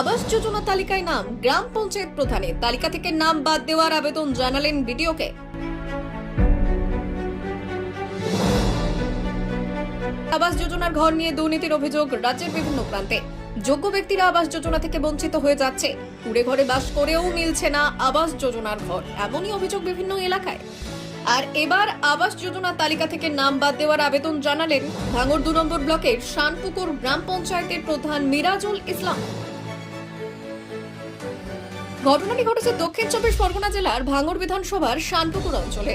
আবাস যোজনা তালিকায় নাম। গ্রাম পঞ্চায়েত প্রধানের তালিকা থেকে নাম বাদ দেওয়ার আবেদন জানালেন বিডিওকে। আবাস যোজনার ঘর নিয়ে দুর্নীতির অভিযোগ রাজ্যের বিভিন্ন প্রান্তে। যোগ্য ব্যক্তিরা আবাস যোজনা থেকে বঞ্চিত হয়ে যাচ্ছে। কুড়ে ঘরে বাস করেও মিলছে না আবাস যোজনার ঘর, এমনই অভিযোগ বিভিন্ন এলাকায়। আর এবার আবাস যোজনা তালিকা থেকে নাম বাদ দেওয়ার আবেদন জানালেন ভাঙর দু নম্বর ব্লকের শানপুকুর গ্রাম পঞ্চায়েতের প্রধান মিরাজুল ইসলাম। ঘটনাটি ঘটেছে দক্ষিণ চব্বিশ পরগনা জেলার ভাঙর বিধানসভার শানপুকুর অঞ্চলে।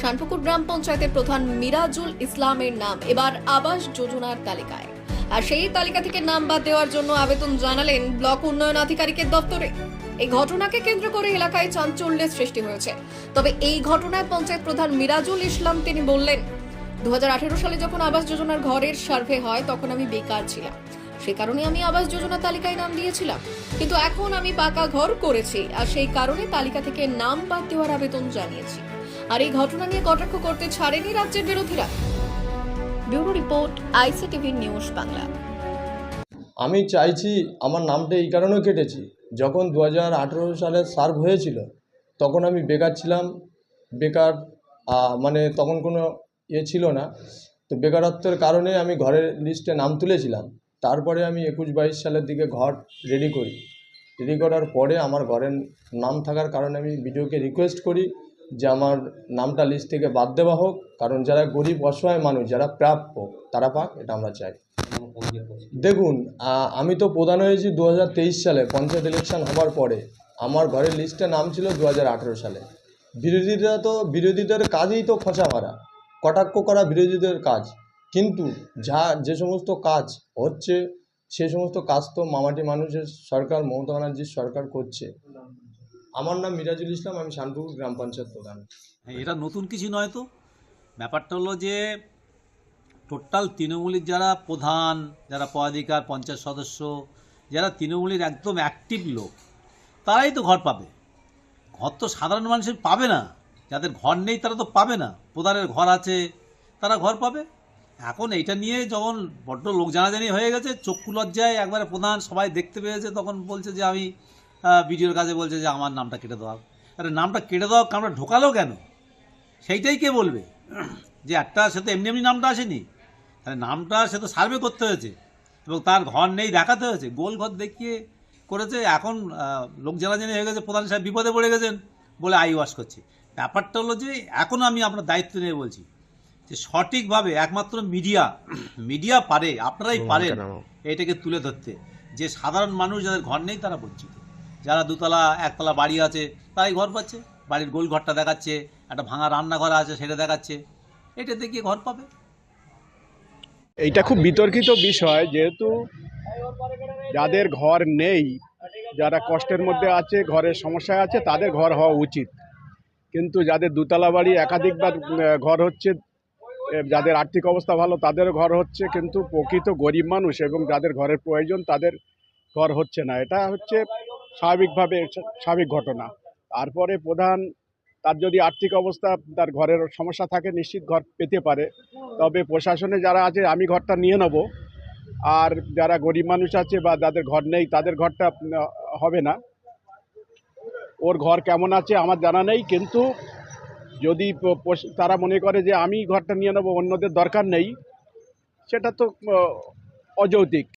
শানপুকুর গ্রাম পঞ্চায়েতের প্রধান মিরাজুল ইসলামের নাম এবার আবাস যোজনার তালিকায়। আর সেই তালিকা থেকে নাম বাদ দেওয়ার জন্য আবেদন জানালেন ব্লক উন্নয়ন আধিকারিকের দপ্তরে। এই ঘটনাকে কেন্দ্র করে এলাকায় চাঞ্চল্যের সৃষ্টি হয়েছে। তবে এই ঘটনায় পঞ্চায়েত প্রধান মিরাজুল ইসলাম তিনি বললেন, দু হাজার আঠেরো সালে যখন আবাস যোজনার ঘরের সার্ভে হয়, তখন আমি বেকার ছিলাম। সে কারণে আমি আবাস যোজনা তালিকায় নাম দিয়েছিলাম। কিন্তু এখন আমি পাকা ঘর করেছি আর সেই কারণে তালিকা থেকে নাম বাদ দেওয়ার আবেদন জানিয়েছি। আর এই ঘটনা নিয়ে কটাক্ষ করতে ছাড়েনি রাজ্যের বিরোধীরা। Bureau report, ICTV news Bangla. আমি চাইছি আমার নামটা এই কারণেও কেটেছি। যখন দু হাজার আঠেরো সালে সার্ভ হয়েছিল, তখন আমি বেকার ছিলাম। বেকার মানে তখন কোনো ইয়ে ছিল না। তো বেকারত্বের কারণে আমি ঘরের লিস্টে নাম তুলেছিলাম। তারপরে আমি একুশ বাইশ সালের দিকে ঘর রেডি করি। রেডি করার পরে আমার ঘরের নাম থাকার কারণে আমি ভিডিওকে রিকোয়েস্ট করি যে আমার নামটা লিস্ট থেকে বাদ দেওয়া হোক। কারণ যারা গরিব, অসহায় মানুষ, যারা প্রাপ্য, তারা পাক, এটা আমরা চাই। দেখুন আমি তো প্রধান হয়েছি দু হাজার তেইশ সালে, পঞ্চায়েত ইলেকশন হওয়ার পরে। আমার ঘরের লিস্টে নাম ছিল দু হাজার আঠেরো সালে। বিরোধীরা তো, বিরোধীদের কাজই তো খোঁচা মারা। কটাক্ষ করা বিরোধীদের কাজ। কিন্তু যা যে সমস্ত কাজ হচ্ছে সে সমস্ত কাজ তো মামাটি মানুষের সরকার মমতা ব্যানার্জির সরকার করছে। আমার নাম মিরাজুল ইসলাম আমি শানপুর গ্রাম পঞ্চায়েত প্রধান। হ্যাঁ, এটা নতুন কিছু নয় তো। ব্যাপারটা হলো যে টোটাল তৃণমূলের যারা প্রধান যারা পদাধিকার পঞ্চায়েত সদস্য যারা তৃণমূলের একদম অ্যাক্টিভ লোক তারাই তো ঘর পাবে। ঘর তো সাধারণ মানুষের পাবে না। যাদের ঘর নেই তারা তো পাবে না। প্রধানের ঘর আছে তারা ঘর পাবে। এখন এইটা নিয়ে যখন বড্ড লোক জানাজানি হয়ে গেছে, চক্ষু লজ্জায় একবারে প্রধান সবাই দেখতে পেয়েছে, তখন বলছে যে আমি ভিডিওর কাছে বলছে যে আমার নামটা কেটে দেওয়া আরে, নামটা কেটে দেওয়া কামটা ঢোকালো কেন? সেইটাই কে বলবে? যে একটা, সে তো এমনি এমনি নামটা আসেনি। তাহলে নামটা সে তো সার্ভে করতে হয়েছে এবং তার ঘর নেই, দেখাতে হয়েছে। গোল ঘর দেখিয়ে করেছে, এখন লোক জানাজানি হয়ে গেছে, প্রধান সাহেব বিপদে পড়ে গেছেন বলে আই ওয়াশ করছে। ব্যাপারটা হলো যে এখনও আমি আপনার দায়িত্ব নিয়ে বলছি। যে সঠিকভাবে একমাত্র মিডিয়া মিডিয়া পারে আপনারাই পারেন এটাকে তুলে ধরতে। যে সাধারণ মানুষ যাদের ঘর নেই তারা বঞ্চিত। যারা দুতলা একতলা বাড়ি আছে তারাই ঘর পাচ্ছে। বাড়ির গোল ঘরটা দেখাচ্ছে একটা ভাঙা রান্নাঘর আছে সেটা দেখাচ্ছে। এটা দেখিয়ে ঘর পাবে? এইটা খুব বিতর্কিত বিষয় যেহেতু যাদের ঘর নেই যারা কষ্টের মধ্যে আছে ঘরের সমস্যা আছে তাদের ঘর হওয়া উচিত। কিন্তু যাদের দুতলা বাড়ি একাধিকবার ঘর হচ্ছে যাদের আর্থিক অবস্থা ভালো, তাদের ঘর হচ্ছে কিন্তু প্রকৃত গরিব মানুষ এবং যাদের ঘরের প্রয়োজন, তাদের ঘর হচ্ছে না। এটা হচ্ছে স্বাভাবিকভাবে স্বাভাবিক ঘটনা। তারপরে প্রধান, তার যদি আর্থিক অবস্থা, তার ঘরের সমস্যা থাকে, নিশ্চিত ঘর পেতে পারে। তবে প্রশাসনে যারা আছে, আমি ঘরটা নিয়ে নেব। আর যারা গরিব মানুষ আছে বা যাদের ঘর নেই, তাদের ঘরটা হবে না। ওর ঘর কেমন আছে আমার জানা নেই, কিন্তু যদি তারা মনে করে যে আমি ঘরটা নিয়ে নেব, অন্যদের দরকার নেই, সেটা তো অযৌক্তিক।